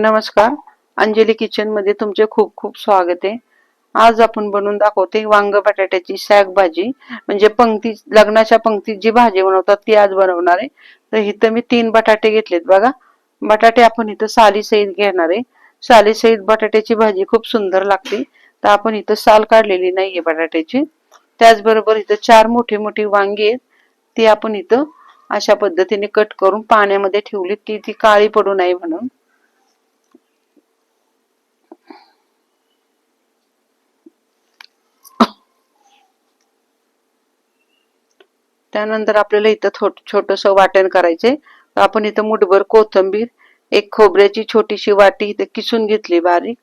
नमस्कार. अंजली किचनमध्ये तुमचे खूप खूप स्वागत आहे. आज आपण बनवून दाखवते वांग बटाट्याची सॅग भाजी म्हणजे पंक्ती लग्नाच्या पंक्तीत जी भाजी बनवतात ती आज बनवणार आहे. तर इथं मी तीन बटाटे घेतलेत बघा. बटाटे आपण इथं साली सहित घेणार आहे. साली सहित बटाट्याची भाजी खूप सुंदर लागते. तर आपण इथं साल काढलेली नाहीये बटाट्याची. त्याचबरोबर इथं चार मोठी मोठी वांगी आहेत. ती आपण इथं अशा पद्धतीने कट करून पाण्यामध्ये ठेवली ती ती काळी पडू नये म्हणून. त्यानंतर आपल्याला इथं छोटस वाटण करायचंय. तर आपण इथं मुठभर कोथंबीर एक खोबऱ्याची छोटीशी वाटी इथं किसून घेतली बारीक.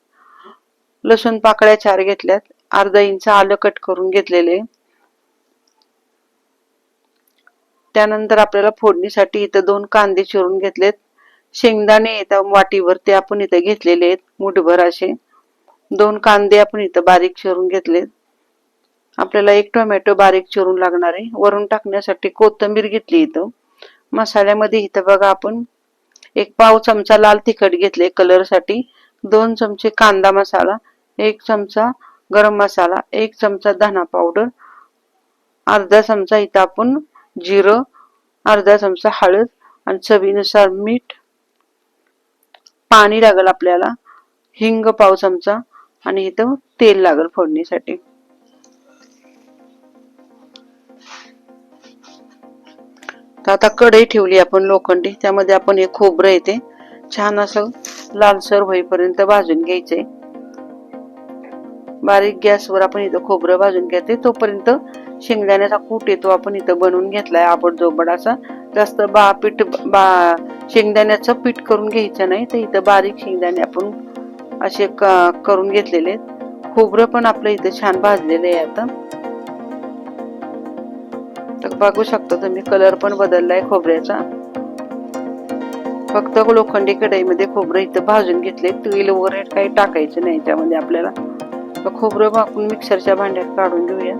लसूण पाकळ्या चार घेतल्यात. अर्धा इंच आलं कट करून घेतलेले त्यानंतर आपल्याला फोडणीसाठी इथं दोन कांदे चिरून घेतलेत. शेंगदाणे येतात वाटीवर ते आपण इथं घेतलेले आहेत मुठभर असे. दोन कांदे आपण इथं बारीक चिरून घेतलेत. आपल्याला एक टोमॅटो बारीक चिरून लागणार आहे. वरून टाकण्यासाठी कोथंबीर घेतली इथं. मसाल्यामध्ये इथं बघा आपण एक पाव चमचा लाल तिखट घेतले कलरसाठी. दोन चमचे कांदा मसाला एक चमचा गरम मसाला एक चमचा धना पावडर अर्धा चमचा इथं आपण जिरं अर्धा चमचा हळद आणि चवीनुसार मीठ. पाणी लागल आपल्याला. हिंग पाव चमचा आणि इथं तेल लागल फोडणीसाठी. तर आता कढई ठेवली आपण लोखंडी त्यामध्ये आपण हे खोबरं येते छान असं लालसर होईपर्यंत भाजून घ्यायचंय. बारीक गॅसवर आपण इथं खोबरं भाजून घ्यायचे तोपर्यंत शेंगदाण्याचा कूट येतो आपण इथं बनवून घेतलाय आबड जोबड असा. जास्त बा पीठ बा शेंगदाण्याचं पीठ करून घ्यायचं नाही तर इथं बारीक शेंगदाणे आपण असे करून घेतलेले आहेत. खोबरं पण आपलं इथं छान भाजलेलं आहे आता. तर बघू शकता तुम्ही कलर पण बदललाय खोबऱ्याचा. फक्त लोखंडी कढईमध्ये खोबरं इथं भाजून घेतले तेल वगैरे काही टाकायचं नाही त्यामध्ये आपल्याला. तर खोबरं आपण मिक्सरच्या भांड्यात काढून घेऊया.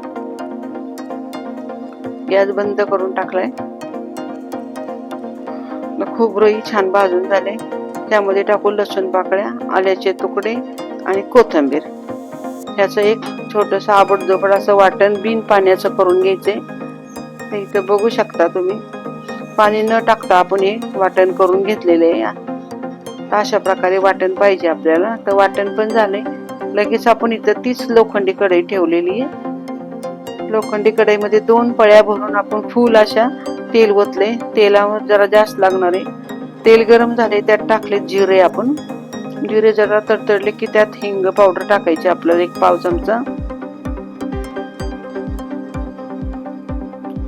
गॅस बंद करून टाकलाय. खोबरंही छान भाजून झाले त्यामध्ये टाकून लसूण पाकळ्या आल्याचे तुकडे आणि कोथंबीर. ह्याचं एक छोटस आबडजोबड असं वाटण बिन पाण्याचं करून तर इथं बघू शकता तुम्ही. पाणी न टाकता आपण हे वाटण करून घेतलेले आहे. अशा प्रकारे वाटण पाहिजे आपल्याला. तर वाटण पण झाले लगेच आपण इथं तीच लोखंडी कढई ठेवलेली आहे. लोखंडी कढईमध्ये दोन पळ्या भरून आपण फुल अशा तेल ओतले. तेलावर जरा जास्त लागणार आहे. तेल गरम झाले त्यात टाकले जिरे आपण. जिरे जरा तडतडले की त्यात हिंग पावडर टाकायचे आपल्याला एक पाव चमचा.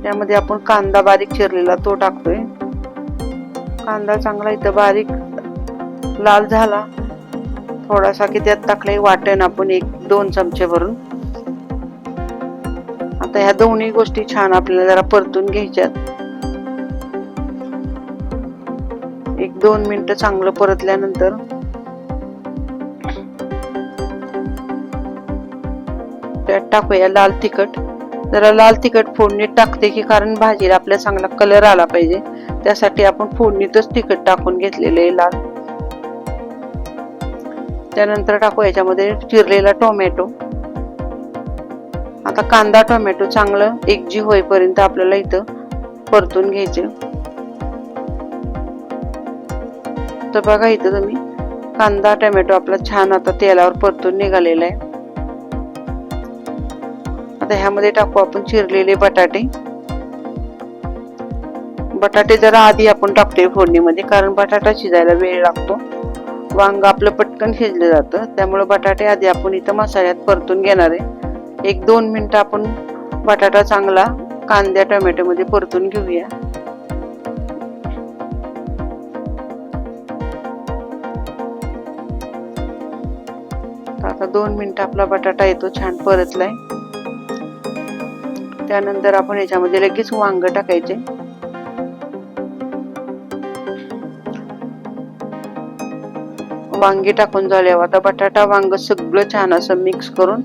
त्यामध्ये आपण कांदा बारीक चिरलेला तो टाकतोय. कांदा चांगला इथं बारीक लाल झाला. थोडासा की त्यात टाकले वाटण आपण एक दोन चमचे भरून आता ह्या दोन्ही गोष्टी छान आपल्याला जरा परतून घ्यायच्यात. एक दोन मिनिट चांगलं परतल्यानंतर. त्यात टाकूया लाल तिखट. जरा लाल तिखट फोडणीत टाकते की कारण भाजीला आपल्या चांगला कलर आला पाहिजे. त्यासाठी आपण फोडणीतच तिखट टाकून घेतलेले लाल. त्यानंतर टाकू याच्यामध्ये चिरलेला टोमॅटो. आता कांदा टोमॅटो चांगलं एकजी होईपर्यंत आपल्याला इथं परतून घ्यायचे. तर बघा इथं तुम्ही कांदा टोमॅटो आपला छान आता तेलावर परतून निघालेला आहे. आता ह्यामध्ये टाकू आपण चिरलेले बटाटे. बटाटे जरा आधी आपण टाकतोय फोडणीमध्ये कारण बटाटा शिजायला वेळ लागतो. वांग आपलं पटकन शिजलं जातं त्यामुळे बटाटे आधी आपण इथं मसाल्यात परतून घेणार आहे. एक दोन मिनटं आपण बटाटा चांगला कांद्या टोमॅटोमध्ये परतून घेऊया. आता दोन मिनिटं आपला बटाटा येतो छान परतलाय. त्यानंतर आपण याच्यामध्ये लगेच वांग टाकायचे. वांगी टाकून झाल्यावर आता बटाटा वांग सगळं छान असं मिक्स करून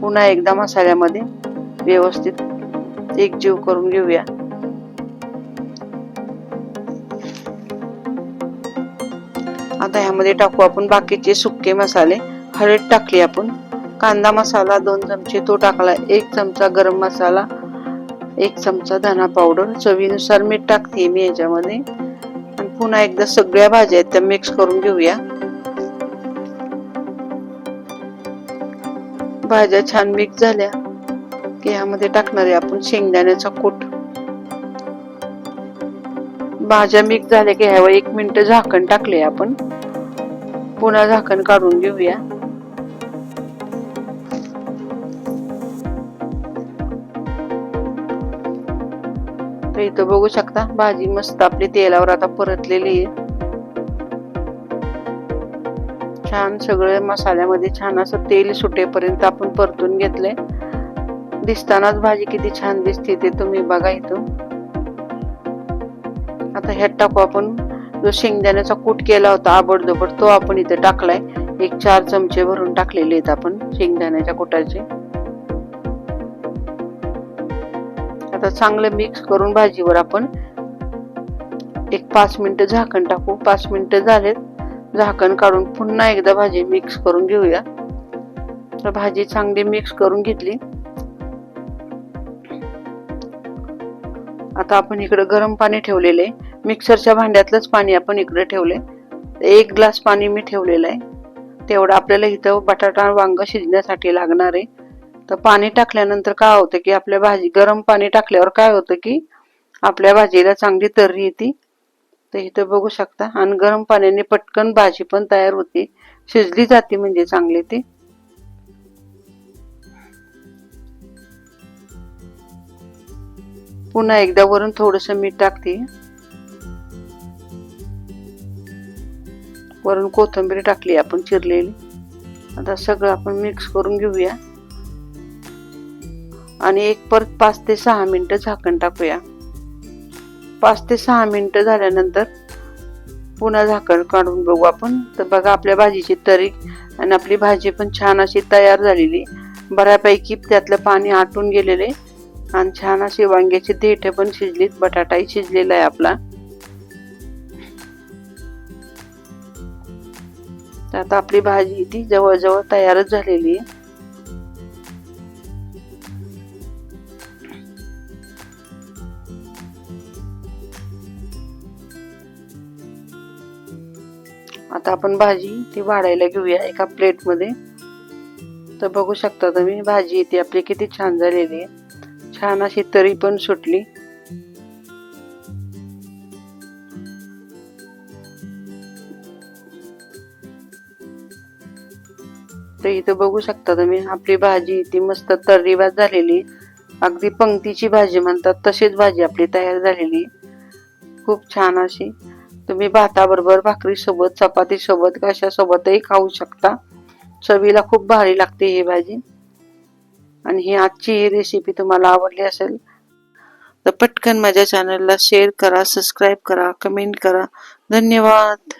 पुन्हा एकदा मसाल्यामध्ये व्यवस्थित एक जीव करून घेऊया. आता ह्यामध्ये टाकू आपण बाकीचे सुके मसाले. हळद टाकली आपण. कांदा मसाला दोन चमचे तो टाकला एक चमचा गरम मसाला. एक चमचा धना पावडर चवीनुसार मीठ टाकते मी याच्यामध्ये. आणि पुन्हा एकदा सगळ्या भाज्या आहेत त्या मिक्स करून घेऊया. भाज्या छान मिक्स झाल्या की ह्यामध्ये टाकणार आहे आपण शेंगदाण्याचा कूट. भाज्या मिक्स झाल्या की ह्यावर एक मिनिट झाकण टाकले आपण. पुन्हा झाकण काढून घेऊया. तर इथं बघू शकता. भाजी मस्त आपली तेलावर आता परतलेली आहे. छान सगळे मसाल्यामध्ये छान असं तेल सुटेपर्यंत आपण परतून घेतलंय. दिसतानाच भाजी किती छान दिसते ते तुम्ही बघा इथं. आता ह्यात टाकू आपण. जो शेंगदाण्याचा कूट केला होता आबडदोबड तो आपण इथे टाकलाय. एक चार चमचे भरून टाकलेले आहेत आपण शेंगदाण्याच्या कुटाचे. आता चांगलं मिक्स करून भाजीवर आपण एक पाच मिनिटं झाकण टाकू. पाच मिनिटं झालेत. झाकण काढून पुन्हा एकदा भाजी मिक्स करून घेऊया. तर भाजी चांगली मिक्स करून घेतली. आता आपण इकडे गरम पाणी ठेवलेले मिक्सरच्या भांड्यातलंच पाणी आपण इकडे ठेवले एक ग्लास पाणी मी ठेवलेलं आहे. तेवढं आपल्याला इथं बटाटा वांग शिजण्यासाठी लागणार आहे. तर पाणी टाकल्यानंतर काय होतं की आपल्या भाजी गरम पाणी टाकल्यावर काय होतं की आपल्या भाजीला चांगली तर्री येते. तर इथं बघू शकता. आणि गरम पाण्याने पटकन भाजी पण तयार होते. शिजली जाते म्हणजे चांगली ती. पुन्हा एकदा वरून थोडस मीठ टाकते. वरून कोथिंबीर टाकली आपण चिरलेली. आता सगळं आपण मिक्स करून घेऊया. आणि एक परत पाच ते सहा मिनटं झाकण टाकूया. पाच ते सहा मिनटं झाल्यानंतर पुन्हा झाकण काढून बघू आपण. तर बघा आपल्या भाजीची तरी आणि आपली भाजी पण छान अशी तयार झालेली. बऱ्यापैकी त्यातलं पाणी आटून गेलेले आणि छान अशी वांग्याची देठ पण शिजलीत. बटाटाही शिजलेला आहे आपला. आता आपली भाजी ती जवळजवळ तयारच झालेली आहे. आता आपण भाजी ती वाढायला घेऊया एका प्लेटमध्ये. तर बघू शकता तुम्ही भाजी ती आपली किती छान झालेली आहे. छान अशी तरी पण सुटली. तर इथं बघू शकता तुम्ही आपली भाजी ती मस्त तर्रीवाज झालेली अगदी पंक्तीची भाजी म्हणतात तशीच भाजी आपली तयार झालेली खूप छान अशी. तुम्ही भाताबरोबर भाकरी सोबत चपाती सोबत कशा सोबतही खाऊ शकता. चवीला खूप भारी लागते ही भाजी. आणि ही आजची ही रेसिपी तुम्हाला आवडली असेल तर पटकन माझ्या चॅनलला शेअर करा सबस्क्राईब करा कमेंट करा. धन्यवाद.